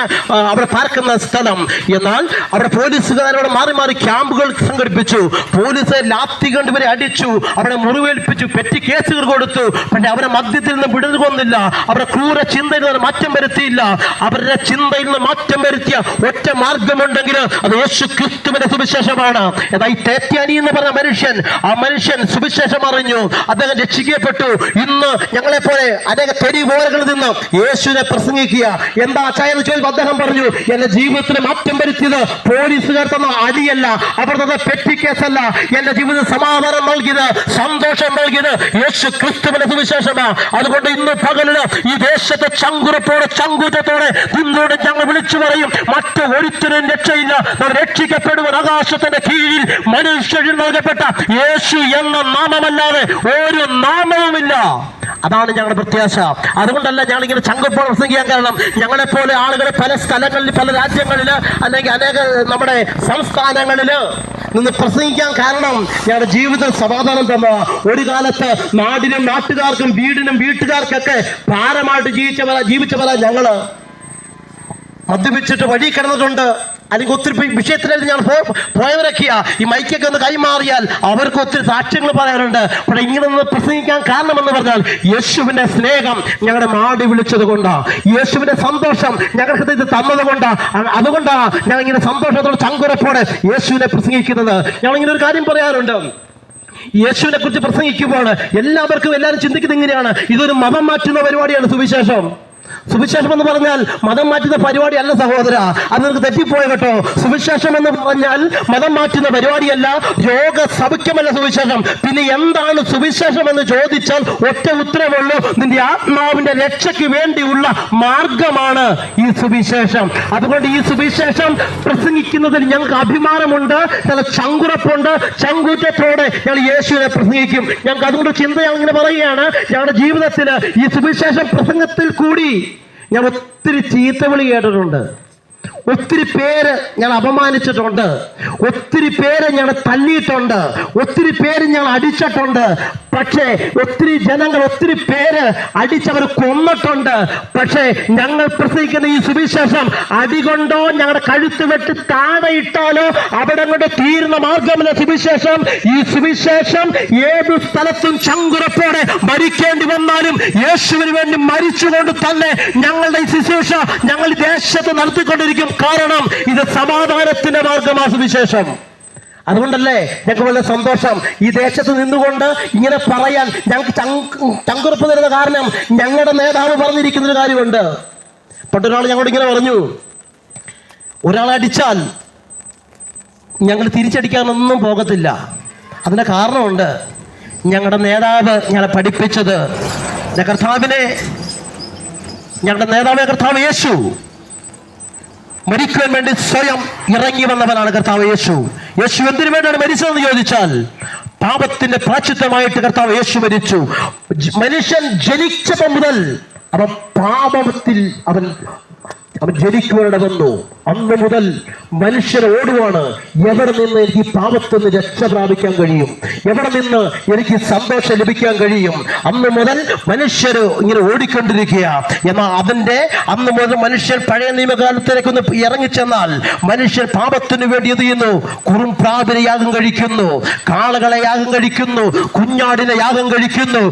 അവിടെ പാർക്കുന്ന സ്ഥലം. എന്നാൽ അവിടെ പോലീസുകാരോട് മാറി മാറി ക്യാമ്പുകൾ സംഘടിപ്പിച്ചു. പോലീസ് ലാത്തി കണ്ടുവരെ അടിച്ചു. അവരെ മുറിവേൽപ്പിച്ചു. പെറ്റി കേസുകൾ കൊടുത്തു. പക്ഷെ അവരെ മദ്യത്തിൽ നിന്ന് വിടുന്നു കൊന്നില്ല അവരുടെ ക്രൂര ചിന്തയിൽ നിന്ന് മാറ്റം വരുത്തിയില്ല. അവരുടെ ചിന്തയിൽ നിന്ന് മാറ്റം വരുത്തിയ ഒറ്റ മാർഗമുണ്ടെങ്കിൽ അത് യേശു ക്രിസ്തുവിന്റെ സുവിശേഷമാണ്. എന്നാൽ ഈ തേത്യാനി എന്ന് പറഞ്ഞ മനുഷ്യൻ ആ മനുഷ്യൻ സുവിശേഷം അറിഞ്ഞു. അദ്ദേഹം രക്ഷിക്കപ്പെട്ടു. ഇന്ന് ഞങ്ങളെ പോലെ അനേക തെരുവോരകളിൽ നിന്ന് യേശുവിനെ പ്രസംഗിക്കുക എന്താ അച്ചായെന്ന് ചോദിച്ചപ്പോൾ അദ്ദേഹം പറഞ്ഞു എന്റെ ജീവിതത്തിന് മാറ്റം വരുത്തിയത് പോലീസുകാർ തന്ന അടിയല്ല അവർ തന്ന പെറ്റി കേസല്ല. എന്റെ ജീവിതത്തിൽ സമാധാനം നൽകിയത് സന്തോഷം നൽകിയത് യേശു ക്രിസ്തുവിന്റെ സുവിശേഷമാണ് അതുകൊണ്ട് ഇന്ന് പകലിന് ഈ ദേശത്തെ ചങ്കുറപ്പോടെ ചങ്കൂറ്റത്തോടെ നിന്നോട് ഞങ്ങൾ വിളിച്ചു പറയും. മറ്റു ഒരുത്തരും രക്ഷയില്ല. രക്ഷിക്കപ്പെടുവാൻ ആകാശത്തിന്റെ കീഴിൽ മനുഷ്യരിൽ നൽകപ്പെട്ട യേശു എന്ന നാമമല്ലാതെ ഒരു നാമവുമില്ല. അതാണ് ഞങ്ങളുടെ പ്രത്യാശ. അതുകൊണ്ടല്ല ഞങ്ങൾ ഇങ്ങനെ ചങ്കപ്പോൾ പ്രസംഗിക്കാൻ കാരണം ഞങ്ങളെ പോലെ ആളുകൾ പല സ്ഥലങ്ങളിൽ പല രാജ്യങ്ങളിൽ അല്ലെങ്കിൽ അനേക നമ്മുടെ സംസ്ഥാനങ്ങളിൽ നിന്ന് പ്രസംഗിക്കാൻ കാരണം ഞങ്ങളുടെ ജീവിതത്തിൽ സമാധാനം തന്ന ഒരു കാലത്ത് നാടിനും നാട്ടുകാർക്കും വീടിനും വീട്ടുകാർക്കൊക്കെ ഭാരമായിട്ട് ജീവിച്ചവരാ ജീവിച്ചവരാ ഞങ്ങൾ. മദ്യപിച്ചിട്ട് വഴി കിടന്നിട്ടുണ്ട് അല്ലെങ്കിൽ ഒത്തിരി പേ- ഞാൻ പോയവരൊക്കെയാ. ഈ മൈക്കൊക്കെ ഒന്ന് കൈമാറിയാൽ അവർക്ക് ഒത്തിരി സാക്ഷ്യങ്ങൾ പറയാനുണ്ട്. പക്ഷെ ഇങ്ങനെ നിന്ന് പ്രസംഗിക്കാൻ കാരണമെന്ന് പറഞ്ഞാൽ യേശുവിന്റെ സ്നേഹം ഞങ്ങളുടെ മാടി വിളിച്ചത് കൊണ്ടാ. യേശുവിന്റെ സന്തോഷം ഞങ്ങളുടെ ഹൃദയത്തിൽ തന്നത് കൊണ്ടാ. അതുകൊണ്ടാണ് അതുകൊണ്ടാ ഞങ്ങൾ ഇങ്ങനെ സന്തോഷത്തോടെ ചങ്കുറപ്പോടെ യേശുവിനെ പ്രസംഗിക്കുന്നത്. ഞങ്ങൾ ഇങ്ങനെ ഒരു കാര്യം പറയാറുണ്ട്. യേശുവിനെ കുറിച്ച് പ്രസംഗിക്കുമ്പോൾ എല്ലാവർക്കും എല്ലാവരും ചിന്തിക്കുന്നത് ഇങ്ങനെയാണ്. ഇതൊരു മതം മാറ്റുന്ന പരിപാടിയാണ് സുവിശേഷം. സുവിശേഷം എന്ന് പറഞ്ഞാൽ മതം മാറ്റുന്ന പരിപാടി അല്ല സഹോദര. അത് നിങ്ങൾക്ക് തെറ്റിപ്പോയ കേട്ടോ? സുവിശേഷം എന്ന് പറഞ്ഞാൽ മതം മാറ്റുന്ന പരിപാടിയല്ല രോഗ സൗഖ്യമല്ല സുവിശേഷം. പിന്നെ എന്താണ് സുവിശേഷം എന്ന് ചോദിച്ചാൽ ഒറ്റ ഉത്തരവുള്ളൂ. നിന്റെ ആത്മാവിന്റെ രക്ഷയ്ക്ക് വേണ്ടിയുള്ള മാർഗമാണ് ഈ സുവിശേഷം. അതുകൊണ്ട് ഈ സുവിശേഷം പ്രസംഗിക്കുന്നതിൽ ഞങ്ങൾക്ക് അഭിമാനമുണ്ട് ചില ചങ്കുറപ്പുണ്ട്. ചങ്കൂറ്റത്തോടെ ഞങ്ങൾ യേശുവിനെ പ്രസംഗിക്കും. ഞങ്ങൾക്ക് അതുകൊണ്ട് ചിന്ത ഇങ്ങനെ പറയുകയാണ്. ഞങ്ങളുടെ ജീവിതത്തിൽ ഈ സുവിശേഷം പ്രസംഗത്തിൽ കൂടി ഞാൻ ഒത്തിരി ചീത്ത വിളി കേട്ടിട്ടുണ്ട്. ഒത്തിരി പേര് ഞാൻ അപമാനിച്ചിട്ടുണ്ട്. ഒത്തിരി പേര് ഞാൻ തല്ലിയിട്ടുണ്ട്. ഒത്തിരി പേര് ഞാൻ അടിച്ചിട്ടുണ്ട്. പക്ഷേ ഒത്തിരി ജനങ്ങൾ ഒത്തിരി പേര് അടിച്ചവർ കൊന്നിട്ടുണ്ട്. പക്ഷേ ഞങ്ങൾ പ്രസംഗിക്കുന്ന ഈ സുവിശേഷം അടികൊണ്ടോ ഞങ്ങളുടെ കഴുത്ത് വെട്ടി താഴെ ഇട്ടാലോ അവിടെ കൊണ്ട് തീരുന്ന മാർഗമല്ല സുവിശേഷം. ഈ സുവിശേഷം ഏത് സ്ഥലത്തും ചങ്കുറപ്പോടെ മരിക്കേണ്ടി വന്നാലും യേശുവിന് വേണ്ടി മരിച്ചുകൊണ്ട് തന്നെ ഞങ്ങളുടെ ഈ ശുശ്രൂഷ ഞങ്ങൾ ദേശത്ത് നടത്തിക്കൊണ്ടിരിക്കും. കാരണം ഇത് സമാധാനത്തിന്റെ മാർഗമാ സുവിശേഷം. അതുകൊണ്ടല്ലേ ഞങ്ങൾക്ക് വളരെ സന്തോഷം. ഈ ദേശത്ത് നിന്നുകൊണ്ട് ഇങ്ങനെ പറയാൻ ഞങ്ങൾക്ക് ചങ്ക് ചങ്കുറപ്പ് തരുന്ന കാരണം ഞങ്ങളുടെ നേതാവ് പറഞ്ഞിരിക്കുന്ന ഒരു കാര്യമുണ്ട്. പണ്ടൊരാൾ ഞങ്ങളോട് ഇങ്ങനെ പറഞ്ഞു ഒരാളെ അടിച്ചാൽ ഞങ്ങൾ തിരിച്ചടിക്കാനൊന്നും പോകത്തില്ല. അതിന് കാരണമുണ്ട് ഞങ്ങളുടെ നേതാവ് ഞങ്ങളെ പഠിപ്പിച്ചത്. കർത്താവിനെ ഞങ്ങളുടെ നേതാവ് കർത്താവ് യേശു. മരിക്കുവാൻ വേണ്ടി സ്വയം ഇറങ്ങി വന്നവനാണ് കർത്താവ് യേശു. യേശു എന്തിനു വേണ്ടിയാണ് മരിച്ചതെന്ന് ചോദിച്ചാൽ പാപത്തിന്റെ പ്രാച്ചിത്വമായിട്ട് കർത്താവ് യേശു മരിച്ചു. മനുഷ്യൻ ജനിച്ചപ്പോൾ മുതൽ അവൻ പാപത്തിൽ അവൻ അവൻ ജനിക്കുവാനിട വന്നു അന്ന് മുതൽ മനുഷ്യർ ഓടുവാണ്. എവിടെ നിന്ന് എനിക്ക് പാപത്തിൽ നിന്ന് രക്ഷ പ്രാപിക്കാൻ കഴിയും? എവിടെ നിന്ന് എനിക്ക് സന്തോഷം ലഭിക്കാൻ കഴിയും? അന്ന് മുതൽ മനുഷ്യർ ഇങ്ങനെ ഓടിക്കൊണ്ടിരിക്കുക എന്നാൽ അതിന്റെ അന്ന് മുതൽ മനുഷ്യർ പഴയ നിയമകാലത്തിലേക്ക് ഒന്ന് ഇറങ്ങിച്ചെന്നാൽ മനുഷ്യർ പാപത്തിന് വേണ്ടി എന്ത് ചെയ്യുന്നു? കുറും പ്രാപിനെ യാഗം കഴിക്കുന്നു. കാളകളെ യാഗം കഴിക്കുന്നു. കുഞ്ഞാടിനെ യാഗം കഴിക്കുന്നു.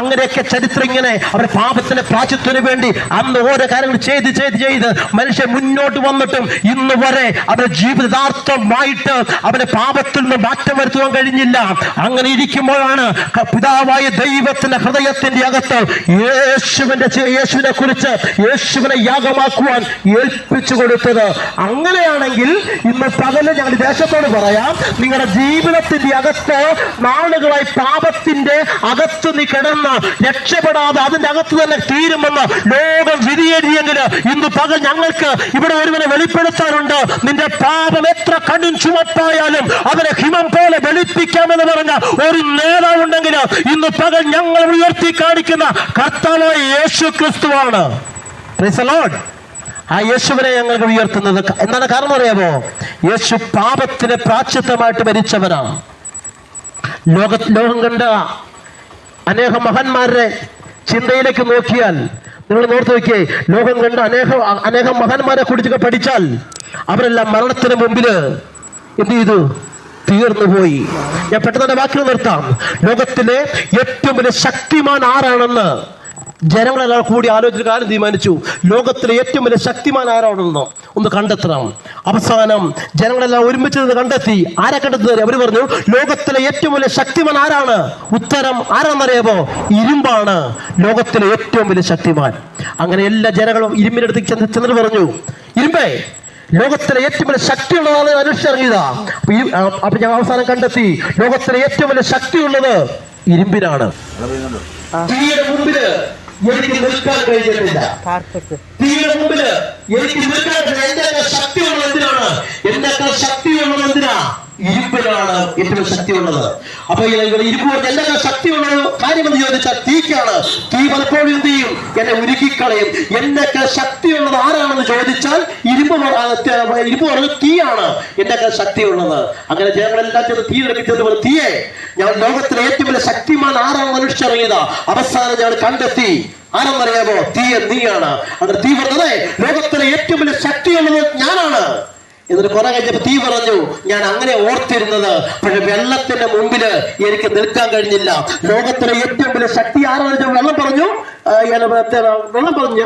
അങ്ങനെയൊക്കെ ചരിത്രം ഇങ്ങനെ അവരുടെ പാപത്തിന്റെ പ്രാച്യത്തിന് വേണ്ടി അന്ന് ഓരോ കാര്യങ്ങൾ ചെയ്ത് ചെയ്ത് ചെയ്ത് മനുഷ്യൻ മുന്നോട്ട് വന്നിട്ടും ഇന്ന് വരെ അവരുടെ ജീവിതാർത്ഥമായിട്ട് അവന്റെ പാപത്തിൽ നിന്ന് മാറ്റം വരുത്തുവാൻ കഴിഞ്ഞില്ല. അങ്ങനെ ഇരിക്കുമ്പോഴാണ് പിതാവായ ദൈവത്തിന്റെ ഹൃദയത്തിന്റെ അകത്ത് യേശുവിന്റെ യേശുവിനെ കുറിച്ച് യേശുവിനെ യാഗമാക്കുവാൻ ഏൽപ്പിച്ചു കൊടുത്തത്. അങ്ങനെയാണെങ്കിൽ ഇന്ന് പകൽ ഞങ്ങൾ ദേശത്തോട് പറയാം. നിങ്ങളുടെ ജീവിതത്തിന്റെ അകത്ത് നാളുകളായി പാപത്തിന്റെ അകത്ത് നീ കിടന്ന് രക്ഷപ്പെടാതെ അതിന്റെ അകത്ത് തന്നെ തീരുമെന്ന് ലോകം വിധിയെഴുതിയെങ്കിൽ ഇന്ന് പകൽ ഞങ്ങൾക്ക് ഇവിടെ ഒരുവനെ വെളിപ്പെടുത്താനുണ്ട്. നിന്റെ പാപം എത്ര കടും ചുമപ്പായാലും അവനെ ഹിമം പോലെ വെളിപ്പിക്കാമെന്ന് പറഞ്ഞ ഒരു നേതാവുണ്ടെങ്കിൽ ഇന്ന് പകൽ ഞങ്ങൾ ഉയർത്തി കാണിക്കുന്ന കർത്താവായ യേശു ക്രിസ്തുവാണ്. ആ യേശുവിനെ ഞങ്ങൾ ഉയർത്തുന്നത് എന്താണ് കാരണം അറിയാമോ? യേശു പാപത്തിന് പ്രാച്യത്വമായിട്ട് മരിച്ചവനാണ്. ലോക ലോകം കണ്ട അനേകം മഹന്മാരുടെ ചിന്തയിലേക്ക് നോക്കിയാൽ നിങ്ങൾ നോർത്ത് നോക്കിയേ ലോകം കണ്ട അനേകം അനേകം മഹാന്മാരെ കുറിച്ചൊക്കെ പഠിച്ചാൽ അവരെല്ലാം മരണത്തിന് മുമ്പിൽ എന്ത് ചെയ്തു? തീർന്നു പോയി. ഞാൻ പെട്ടെന്ന് വാക്കുകൾ നിർത്താം. ലോകത്തിലെ ഏറ്റവും വലിയ ശക്തിമാൻ ആരാണെന്ന്? ജനങ്ങളെല്ലാം കൂടി ആലോചിച്ച് കാര്യം തീരുമാനിച്ചു. ലോകത്തിലെ ഏറ്റവും വലിയ ശക്തിമാൻ ആരാണെന്ന് ഒന്ന് കണ്ടെത്തണം. അവസാനം ജനങ്ങളെല്ലാം ഒരുമിച്ച് നിന്ന് കണ്ടെത്തി. ആരെ കണ്ടെത്തുന്നത് അവർ പറഞ്ഞു ലോകത്തിലെ ഏറ്റവും വലിയ ശക്തിമാൻ ആരാണ്? ഉത്തരം ആരാണെന്നറിയാമോ? ഇരുമ്പാണ്. ലോകത്തിലെ ഏറ്റവും വലിയ ശക്തിമാൻ. അങ്ങനെ എല്ലാ ജനങ്ങളും ഇരുമ്പിനടുത്ത് ചെന്ന് ചെന്നിട്ട് പറഞ്ഞു ഇരുമ്പേ ലോകത്തിലെ ഏറ്റവും വലിയ ശക്തിയുള്ളതാണ് അനുഷ്ഠിത അപ്പൊ ഞാൻ അവസാനം കണ്ടെത്തി. ലോകത്തിലെ ഏറ്റവും വലിയ ശക്തിയുള്ളത് ഇരുമ്പിനാണ്. തീയുടെ മുമ്പിൽ എനിക്ക് നിൽക്കാൻ കഴിഞ്ഞിട്ടില്ല. തീയുടെ മുമ്പിൽ എനിക്ക് നിൽക്കാൻ എന്റെ ശക്തിയുള്ള എന്തിനാണ്? എന്റെ ശക്തിയുള്ള എന്തിനാ? ഇരുപ്പിലാണ് ഏറ്റവും ശക്തിയുള്ളത്. അപ്പൊ ഇരുപ്പ് കൊണ്ട് എല്ലാ ശക്തിയുള്ളത് കാര്യമെന്ന് ചോദിച്ചാൽ തീക്കാണ് തീ പലപ്പോഴും എന്ത് ചെയ്യും? എന്നെ ഉരുക്കിക്കളയും. എന്നൊക്കെ ശക്തിയുള്ളത് ആരാണെന്ന് ചോദിച്ചാൽ ഇരുമ്പ് ത- ഇരുമ്പ് പറഞ്ഞത് തീയാണ്. എന്നൊക്കെ ശക്തിയുള്ളത്. അങ്ങനെ ജനങ്ങളെല്ലാം ചെന്ന് തീ എടുക്കിച്ചെന്ന് പോലെ തീയെ. ഞാൻ ലോകത്തിലെ ഏറ്റവും വലിയ ശക്തിമാൻ ആരാണെന്ന് മനുഷ്യറിയത അവസാനം ഞാൻ കണ്ടെത്തി. ആരെന്നറിയാമോ തീയ നീയാണ്. അങ്ങനെ തീ പറഞ്ഞത് ലോകത്തിലെ ഏറ്റവും വലിയ ശക്തിയുള്ളത് ഞാനാണ്. എന്നിട്ട് കുറെ കഴിഞ്ഞപ്പോ തീ പറഞ്ഞു ഞാൻ അങ്ങനെ ഓർത്തിരുന്നത്. പക്ഷെ വെള്ളത്തിന്റെ മുമ്പിൽ എനിക്ക് നിൽക്കാൻ കഴിഞ്ഞില്ല. ലോകത്തിലെ ഏറ്റവും വലിയ ശക്തി ആരാണെന്ന് വെള്ളം പറഞ്ഞു വെള്ളം പറഞ്ഞ.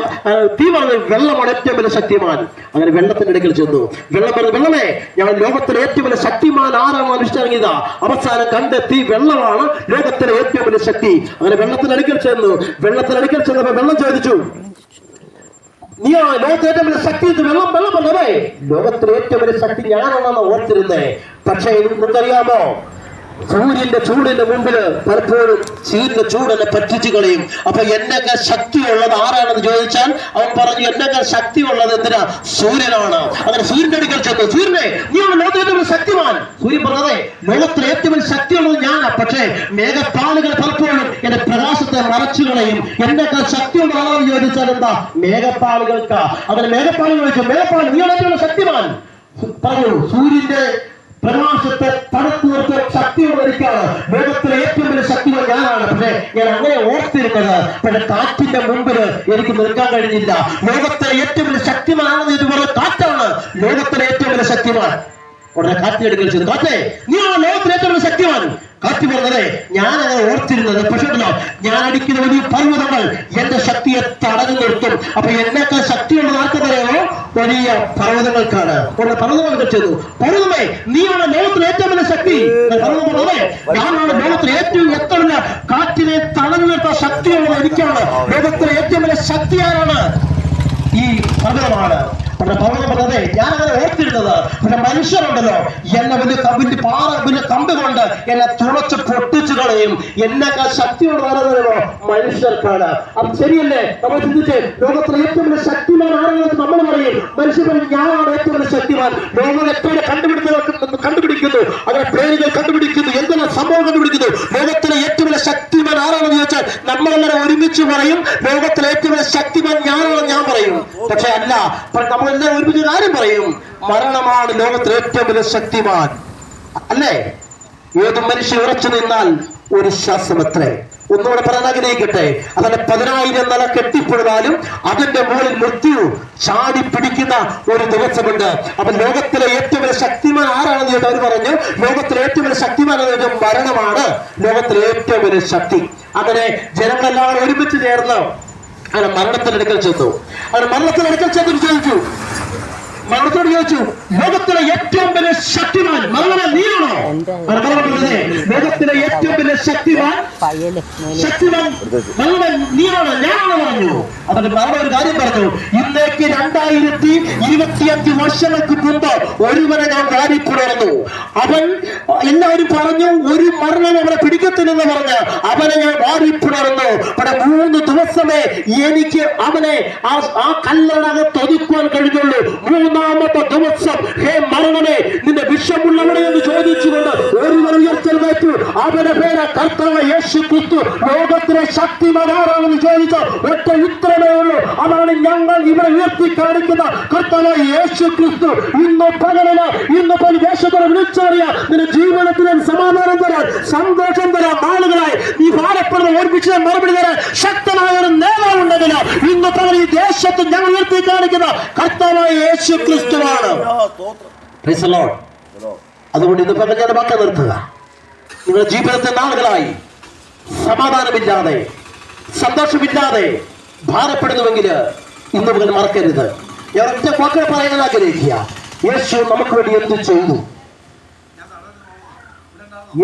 തീ പറഞ്ഞ വെള്ളമാണ് ഏറ്റവും വലിയ ശക്തിമാൻ. അങ്ങനെ വെള്ളത്തിന്റെ ഇടയ്ക്കിൽ ചെന്നു. വെള്ളം പറഞ്ഞു വെള്ളമേ ഞങ്ങൾ ലോകത്തിലെ ഏറ്റവും വലിയ ശക്തിമാൻ ആരാണ് അനുഷ്ഠിച്ചിറങ്ങിയതാ അവസാനം കണ്ടെത്തി വെള്ളമാണ് ലോകത്തിലെ ഏറ്റവും വലിയ ശക്തി. അങ്ങനെ വെള്ളത്തിന്റെ അടുക്കൽ ചെന്നു. വെള്ളത്തിന്റെ അടുക്കൽ ചെന്നപ്പോ വെള്ളം ചോദിച്ചു നീ ആ ലോകത്തിലെ ഏറ്റവും വലിയ ശക്തി വെള്ളം വെള്ളം പറഞ്ഞതേ? ലോകത്തിലെ ഏറ്റവും വലിയ ശക്തി ഞാനാണെന്ന് ഓർത്തിരുന്നേ. പക്ഷേ നിങ്ങൾക്കറിയാമോ? സൂര്യന്റെ ചൂടിന്റെ മുമ്പിൽ പലപ്പോഴും സൂര്യന്റെ ചൂടെന്നെ പറ്റിച്ചു കളയും. അപ്പൊ എന്നൊക്കെ ശക്തിയുള്ളത് ആരാണെന്ന് ചോദിച്ചാൽ അവൻ പറഞ്ഞു എന്നൊക്കെ ശക്തിയുള്ളത് എന്തിനാ? സൂര്യനാണ്. അങ്ങനെ സൂര്യന്റെ അടുക്കൽ ചെന്നു. സൂര്യനെ നീ ലോകത്തിലെ ശക്തിമാൻ. സൂര്യൻ പറഞ്ഞതേ ലോകത്തിൽ ഏറ്റവും ശക്തിയുള്ളത് ഞാനാ. പക്ഷേ മേഘപ്പാളുകൾ പലപ്പോഴും എന്റെ പ്രകാശത്തെ മറച്ചു കളയും. എന്നൊക്കെ ശക്തിയുള്ളതാണെന്ന് ചോദിച്ചാൽ എന്താ? മേഘപ്പാളുകൾക്ക്. അങ്ങനെ മേഘപ്പാളുകൾ മേഘപ്പാൾ നീ ഏറ്റവും ശക്തിമാൻ. പറഞ്ഞു സൂര്യന്റെ പ്രകാശത്തെ തടുത്തു നിർത്തിയ ശക്തിയുള്ള എനിക്കാണ് ലോകത്തിലെ ഏറ്റവും വലിയ ശക്തികൾ ഞാനാണ് പക്ഷേ ഞാൻ അങ്ങനെ ഓർത്തിരുന്നത് പക്ഷെ കാറ്റിന്റെ മുമ്പിൽ എനിക്ക് നിൽക്കാൻ കഴിഞ്ഞില്ല ലോകത്തിലെ ഏറ്റവും വലിയ ശക്തിമാനാണെന്ന് ഇതുപോലെ കാറ്റാണ് ലോകത്തിലെ ഏറ്റവും വലിയ ശക്തിമാൻ ഉടനെ കാറ്റിനെടുക്കൽ ചെയ്തു കാറ്റേ നീയാണ് ലോകത്തിലെ ഏറ്റവും വലിയ ശക്തിമാൻ കാറ്റ് പറഞ്ഞതേ ഞാൻ അങ്ങനെ ഓർത്തിരുന്നത്. പക്ഷേ ഞാൻ അടിക്കുന്ന വലിയ പർവതങ്ങൾ എന്റെ ശക്തിയെ തടഞ്ഞു നിർത്തും. അപ്പൊ എന്നൊക്കെ ശക്തിയുള്ള പറയാമോ വലിയ പർവതങ്ങൾക്കാണ്. ഉടനെ പർവതങ്ങൾ ചെയ്തു. പർവതമേ നീയാണ് ലോകത്തിലെ ഏറ്റവും വലിയ ശക്തി. ഞാനാണ് ലോകത്തിലെ ഏറ്റവും എത്ര കാറ്റിനെ തടഞ്ഞു നിർത്താൻ ശക്തിയുള്ളത് എനിക്കാണ്. ലോകത്തിലെ ഏറ്റവും വലിയ ശക്തി ആരാണ് ഈ പർവതമാണ്. പക്ഷെ പറഞ്ഞു പറഞ്ഞതേ ഞാൻ അങ്ങനെ ഓർത്തിരുന്നത് പക്ഷെ മനുഷ്യരുണ്ടല്ലോ എന്നെ വലിയ കമ്പിന്റെ പാറ വലിയ കമ്പ് കൊണ്ട് എന്നെ തുളച്ച് പൊട്ടിച്ചു കളയും. എന്നൊക്കെ ശക്തിയുള്ള ആരെന്നറിയുമോ മനുഷ്യർക്കാണ്. അത് ശരിയല്ലേ? നമ്മൾ ചിന്തിച്ച് ലോകത്തിലെ ഏറ്റവും വലിയ ശക്തിമാൻ ആരെന്ന് നമ്മൾ പറയും. മനുഷ്യർ ഞാനാണ് ഏറ്റവും വലിയ ശക്തിമാൻ. ലോകം എത്രയുടെ കണ്ടുപിടുത്തങ്ങൾ കണ്ടുപിടിക്കുന്നു? അവരെ പ്രേരികൾ കണ്ടുപിടിക്കുന്നു? എന്തെല്ലാം സംഭവം കണ്ടുപിടിക്കുന്നു? ലോകത്തിലെ ഏറ്റവും വലിയ ശക്തിമാൻ ആരാണെന്ന് ചോദിച്ചാൽ നമ്മളെല്ലാം ഒരുമിച്ച് പറയും ലോകത്തിലെ ഏറ്റവും വലിയ ശക്തിമാൻ ഞാനാണെന്ന് ഞാൻ പറയും. പക്ഷെ അല്ല നമ്മളെല്ലാം ഒരുമിച്ച് ഒരു കാര്യം പറയും. മരണമാണ് ലോകത്തിലെ ഏറ്റവും വലിയ ശക്തിമാൻ. അല്ലേ? ഏത് മനുഷ്യൻ ഉറച്ചു നിന്നാൽ ഒരു ശ്വാസം അത്രേ ഒന്നുകൂടെ പറയാൻ ആഗ്രഹിക്കട്ടെ. അതല്ല പതിനായിരം നില കെട്ടിപ്പെടുന്നാലും അതിന്റെ മുകളിൽ മൃത്യു ചാടി പിടിക്കുന്ന ഒരു ദിവസമുണ്ട്. അപ്പൊ ലോകത്തിലെ ഏറ്റവും വലിയ ശക്തിമാൻ ആരാണെന്ന് ചോദിച്ചാൽ അവർ പറഞ്ഞു ലോകത്തിലെ ഏറ്റവും വലിയ ശക്തിമാൻ എന്ന് ചോദിച്ചാൽ മരണമാണ് ലോകത്തിലെ ഏറ്റവും വലിയ ശക്തി. അങ്ങനെ ജനങ്ങളെല്ലാം ഒരുമിച്ച് ചേർന്ന് അങ്ങനെ മരണത്തിനടുക്കൽ ചെന്നു അങ്ങനെ മരണത്തിനടുക്കൽ ചെന്ന് ചോദിച്ചു മരണത്തോട് ചോദിച്ചു ലോകത്തിലെ ഏറ്റവും വലിയ ശക്തിമാൻ മകളെ നീയാണോ? ലോകത്തിലെ ഏറ്റവും വലിയ ശക്തിമാൻ ശക്തിമാൻ മകളെ നീയാണോ? ഞാനാണോ പറഞ്ഞു. അതിന്റെ വേറെ ഒരു കാര്യം പറഞ്ഞു. ഇന്നേക്ക് രണ്ടായിരത്തി ഇരുപത്തിയഞ്ച് വർഷങ്ങൾക്ക് മുമ്പ് ഒരുവനെ ഞാൻ വാരിപ്പുണർന്നു അവൻ എല്ലാവരും പറഞ്ഞു ഒരു മരണം അവനെ പിടിക്കത്തില്ലെന്ന് പറഞ്ഞ് അവനെ ഞാൻ വാരിപ്പുണർന്നു അവിടെ മൂന്ന് ദിവസമേ എനിക്ക് അവനെ ആ കല്ലറകത്ത് ഒതുക്കുവാൻ കഴിഞ്ഞുള്ളൂ. മൂന്നാമത്തെ ദിവസം ഹേ മരണമേ നിന്റെ വിഷമുള്ളവനെ എന്ന് ചോദിച്ചുകൊണ്ട് ഒരുവൻ ഉയർത്തെഴുന്നേറ്റു അവന്റെ പേര് കർത്താവ് യേശു ക്രിസ്തു. ലോകത്തിലെ ശക്തിമാനാണെന്ന് ചോദിച്ച ഒറ്റ ഉത്തരമേ ഉള്ളൂ. അതാണ് ഞങ്ങൾ ഇവിടെ ഉയർത്തി കാണിക്കുന്ന കർത്താവ് യേശു ക്രിസ്തു. ഇന്ന് പകലിന് ഇന്ന് പരിദേശത്തോടെ വിളിച്ചറിയ. നിന്റെ ജീവിതത്തിന് സമാധാനം തരാൻ സന്തോഷം തരാൻ ആളുകളായി. നീ ഭാരപ്പെടുന്ന ഓർപ്പിച്ച മറുപടി തരാൻ ശക്തമായ ഒരു നേതാവുണ്ടെങ്കിൽ ഇന്ന് പകൽ ഈ ദേശത്ത് ഞങ്ങൾ ഉയർത്തി കാണിക്കുന്ന കർത്താവായ യേശു ക്രിസ്തുവാണ്. അതുകൊണ്ട് ഇന്ന് പകൽ ഞാൻ വാക്ക് നിർത്തുക. നിങ്ങളുടെ ജീവിതത്തെ നാളുകളായി സമാധാനമില്ലാതെ സന്തോഷമില്ലാതെ ഭാരപ്പെടുന്നുവെങ്കിൽ ഇന്ന് മുതൽ മറക്കരുത്. ഞാൻ ഒറ്റ വാക്കുകൾ പറയാൻ ആഗ്രഹിക്കുക. യേശു നമുക്ക് വേണ്ടി എന്ത് ചെയ്തു?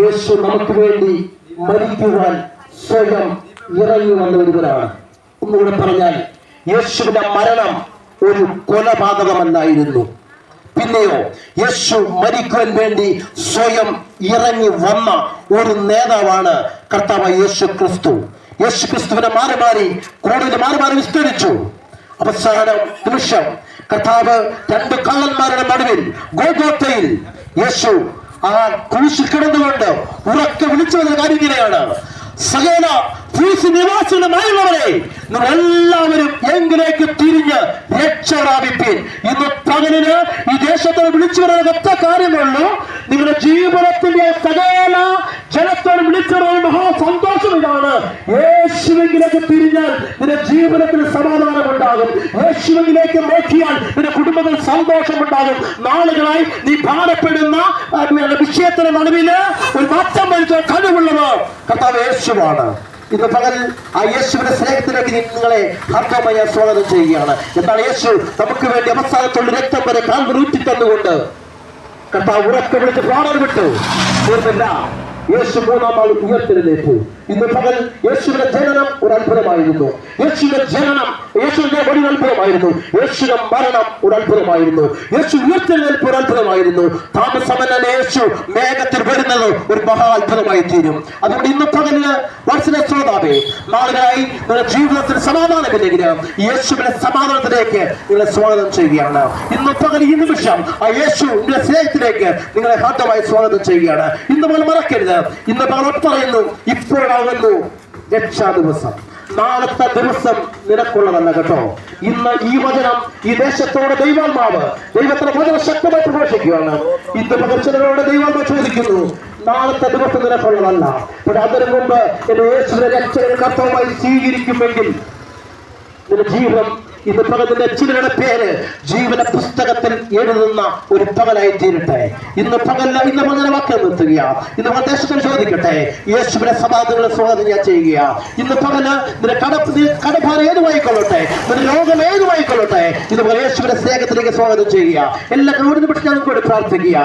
യേശു നമുക്ക് വേണ്ടി മരിക്കുവാൻ സ്വയം ഇറങ്ങി വന്ന ഒരുവരാണ് ഒന്നുകൂടെ പറഞ്ഞാൽ യേശുവിന്റെ മരണം ഒരു കൊലപാതകമല്ലായിരുന്നു. പിന്നെയോ യേശു മരിക്കുവാൻ വേണ്ടി സ്വയം ഇറങ്ങി വന്ന ഒരു നേതാവാണ് കർത്താവ് യേശു ക്രിസ്തു. യേശു ക്രിസ്തുവിനെ മാറി മാറി കൂടുതൽ മാറി മാറി വിസ്തരിച്ചു. അവസാന നിമിഷം കർത്താവ് രണ്ട് കള്ളന്മാരുടെ നടുവിൽ ഗോഗോത്തയിൽ യേശു ആ കുരിശിൽ കിടന്നുകൊണ്ട് ഉറക്കെ വിളിച്ചു വന്ന കാര്യം ഇങ്ങനെയാണ്. സകല ഭൂസി നിവാസികളുമായുള്ളവരെ നിങ്ങൾ എല്ലാവരും എങ്കിലേക്ക് തിരിഞ്ഞ് രക്ഷ പ്രാപിപ്പിൻ ഇന്ന് പകലിന് ഈ ദേശത്തോട് വിളിച്ചു വരാനൊക്കെ ഒറ്റ കാര്യമുള്ളൂ. നിങ്ങളുടെ ജീവിതത്തിന്റെ സകല ജനത്തോട് വിളിച്ചു പറയുന്ന മഹാസന്തോഷം ഇതാണ് യേശുവെങ്കിലേക്ക് തിരിഞ്ഞാൽ നിന്റെ ജീവിതത്തിൽ സമാധാനം ഉണ്ടാകും യേശുവെങ്കിലേക്ക് നോക്കിയാൽ നിന്റെ കുടുംബത്തിൽ സന്തോഷം ഉണ്ടാകും നാളുകളായി നീ ഭാരപ്പെടുന്ന ആ, വിഷയത്തിന് നടുവിൽ ഒരു മാറ്റം വരുത്താൻ കഴിവുള്ളത് കർത്താവ് യേശുവാണ്. ഇന്ന് പകൽ ആ യേശുവിന്റെ സ്നേഹത്തിലേക്ക് നിങ്ങളെ ഹർക്കമായി ഞാൻ സ്വാഗതം ചെയ്യുകയാണ്. എന്താണ് യേശു നമുക്ക് വേണ്ടി അവസാനത്തുള്ള രക്തം വരെ കാൽ ഊറ്റി തന്നുകൊണ്ട് കർത്താവ് ഉറക്കെ വിളിച്ച് പ്രാണൻ വിട്ടു. തീർന്നില്ല. യേശു മൂന്നാം നാൾ ഉയർത്തെഴുന്നേറ്റു ഇന്ന് പകൽ യേശുവിന്റെ ജനനം ഒരു അത്ഭുതമായിരുന്നു യേശുവിന്റെ ജനനം യേശുവിന്റെ ഒരു അത്ഭുതമായിരുന്നു യേശുവിന്റെ മരണം ഒരു അത്ഭുതമായിരുന്നു യേശു ഉയർത്തെഴുന്നേൽപ്പ് ഒരു അത്ഭുതമായിരുന്നു താമസമല്ല യേശു മേഘത്തിൽ വരുന്നത് ഒരു മഹാ അത്ഭുതമായി തീരും അതുകൊണ്ട് ഇന്ന് പകലിന് വാത്സല്യ ശ്രോതാവേ നാളുകളായി നിങ്ങളുടെ ജീവിതത്തിൽ സമാധാനമില്ലെങ്കിൽ യേശുവിന്റെ സമാധാനത്തിലേക്ക് നിങ്ങളെ സ്വാഗതം ചെയ്യുകയാണ്. ഇന്ന് പകൽ ഈ നിമിഷം ആ യേശു നിങ്ങളുടെ സ്നേഹത്തിലേക്ക് നിങ്ങളെ ഹാർദ്ദമായി സ്വാഗതം ചെയ്യുകയാണ്. ഇന്ന് പോലെ മറക്കരുത്. ഇന്ന് പകൽ പറയുന്നു ഇപ്പോഴാകുന്നു രക്ഷാ ദിവസം. നാളത്തെ ദിവസം നിനക്കുള്ളതല്ല കേട്ടോ. ഇന്ന് ഈ വചനം ഈ ദേശത്തോടെ ദൈവാത്മാവ് ദൈവത്തിന്റെ വചനം ശക്തമായി പ്രഘോഷിക്കുകയാണ്. ഇന്ന് പ്രദർശനങ്ങളോട് ദൈവാത്മാവ് ചോദിക്കുന്നു നാളത്തെ ദിവസം നിനക്കുള്ളതല്ല. പക്ഷെ അതിനു മുമ്പ് എന്റെ യേശുവിനെ രക്ഷകനെ കർത്തവമായി സ്വീകരിക്കുമെങ്കിൽ നിന്റെ ജീവിതം ഇന്ന് പകലിന്റെ ചിലരുടെ പേര് ജീവന പുസ്തകത്തിൽ എഴുതുന്ന ഒരു പകലായി തീരട്ടെ ഇന്ന് പകല ഇന്ന് പകല വാക്യം നിർത്തുക ഇന്ന് പ്രദേശത്തിന് ചോദിക്കട്ടെ യേശുവിനെ സമാധാനങ്ങളെ സ്വാഗതം ഞാൻ ചെയ്യുക ഇന്ന് പകൽ നിന്റെ കട ഏതുമായിക്കൊള്ളട്ടെ നിന്റെ രോഗം ഏതുമായിക്കൊള്ളട്ടെ പകൽ യേശുവിന്റെ സ്നേഹത്തിലേക്ക് സ്വാഗതം ചെയ്യുക എല്ലാ ഒരു നിമിഷം ഞാൻ കൂടി പ്രാർത്ഥിക്കുക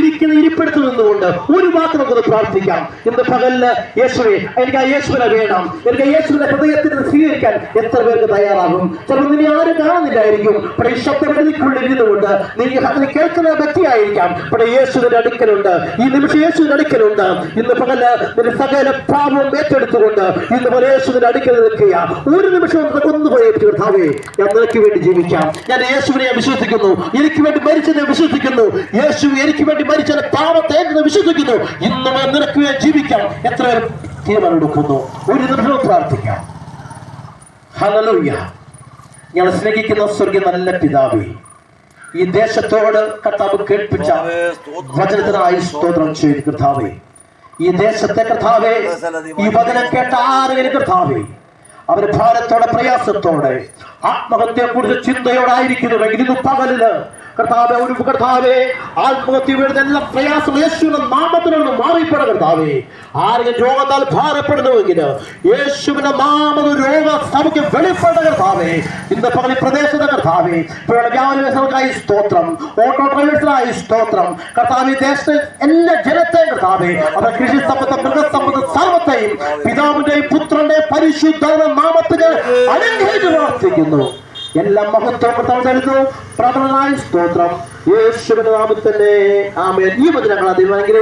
ഇരിക്കുന്ന ഇരിപ്പെടുത്തു നിന്നുകൊണ്ട് ഒരു മാത്രം നമുക്കൊന്ന് പ്രാർത്ഥിക്കാം. ഇന്ന് പകൽ യേശുവെ എനിക്ക് ആ യേശുവിനെ വേണം. എനിക്ക് യേശുവിനെ ഹൃദയത്തിൽ സ്വീകരിക്കാൻ എത്ര പേർക്ക് തയ്യാറാകും? ചിലപ്പോൾ നീ ആരും കാണുന്നില്ലായിരിക്കും പക്ഷേ ഈ ശബ്ദമെഴുതിക്കുള്ളിൽ ഇരുന്നുകൊണ്ട് നീ നീ കേൾക്കുന്ന വ്യക്തിയായിരിക്കാം. ഇവിടെ യേശുവിന്റെ അടുക്കലുണ്ട്. ഈ നിമിഷം യേശുവിന്റെ അടുക്കലുണ്ട്. ഇന്ന് പകൽ നിന്റെ സകല പാപവും ഏറ്റെടുത്തുകൊണ്ട് ഇന്ന് പകൽ യേശുവിന്റെ അടുക്കൽ നിൽക്കുക. ഒരു നിമിഷം നമുക്ക് ഒന്ന് പോയി കർത്താവേ ഞാൻ നിനക്ക് വേണ്ടി ജീവിക്കാം. ഞാൻ യേശുവിനെ വിശ്വസിക്കുന്നു. എനിക്ക് വേണ്ടി മരിച്ചതിനെ വിശ്വസിക്കുന്നു. യേശു എനിക്ക് വേണ്ടി മരിച്ചതിന്റെ പാപത്തെ വിശ്വസിക്കുന്നു. ഇന്ന് നിനക്ക് വേണ്ടി ജീവിക്കാം. എത്ര തീരുമാനം എടുക്കുന്നു ഒരു നിമിഷം പ്രാർത്ഥിക്കാം. ഹല്ലേലൂയ. ഞങ്ങൾ സ്നേഹിക്കുന്ന സ്വർഗീയ നല്ല പിതാവേ ഈ ദേശത്തോട് കർത്താവ് കേൾപ്പിച്ച വചനത്തിനായി സ്തോത്രം ചെയ്തു കർത്താവേ. ഈ ദേശത്തെ കർത്താവേ ഈ വചനം കേട്ട ആരെങ്കിലും കർത്താവേ അവർ ഭാരത്തോടെ പ്രയാസത്തോടെ ആത്മഹത്യയെ കുറിച്ച് ചിന്തയോടായിരിക്കുന്നുവെങ്കിൽ ഇന്ന് പകലിൽ കർത്താവെ ഒരു കർത്താവെ ആത്മഹത്യ വീഴുന്ന എല്ലാ പ്രയാസം യേശുവിന്റെ നാമത്തിൽ നിന്ന് മാറിപ്പെട കർത്താവെ. ആരെങ്കിലും രോഗത്താൽ ഭാരപ്പെടുന്നുവെങ്കിൽ യേശുവിന്റെ നാമത് രോഗ സഭയ്ക്ക് വെളിപ്പെട്ട കർത്താവെ. ഇന്ന് പകൽ ഈ പ്രദേശത്തെ കർത്താവെ ഇവിടെ വ്യാപാരികൾക്കായി സ്തോത്രം. ഓട്ടോ ഡ്രൈവേഴ്സിനായി സ്തോത്രം. കർത്താവ് ദേശത്തെ എല്ലാ ജനത്തെയും കർത്താവെ അവർ കൃഷി സമ്പത്ത് മൃഗസമ്പത്ത് സർവത്തെയും പിതാവിന്റെയും പുത്രന്റെയും പരിശുദ്ധ നാമത്തിന് അനുഗ്രഹിച്ച് പ്രവർത്തിക്കുന്നു എല്ലാം മഹത്വം തരുന്നു പ്രഥമനായ സ്തോത്രം. യേശുവിന്റെ നാമത്തിൽ ആമേൻ. ഈ വചനങ്ങൾ അനുഗ്രഹിക്കും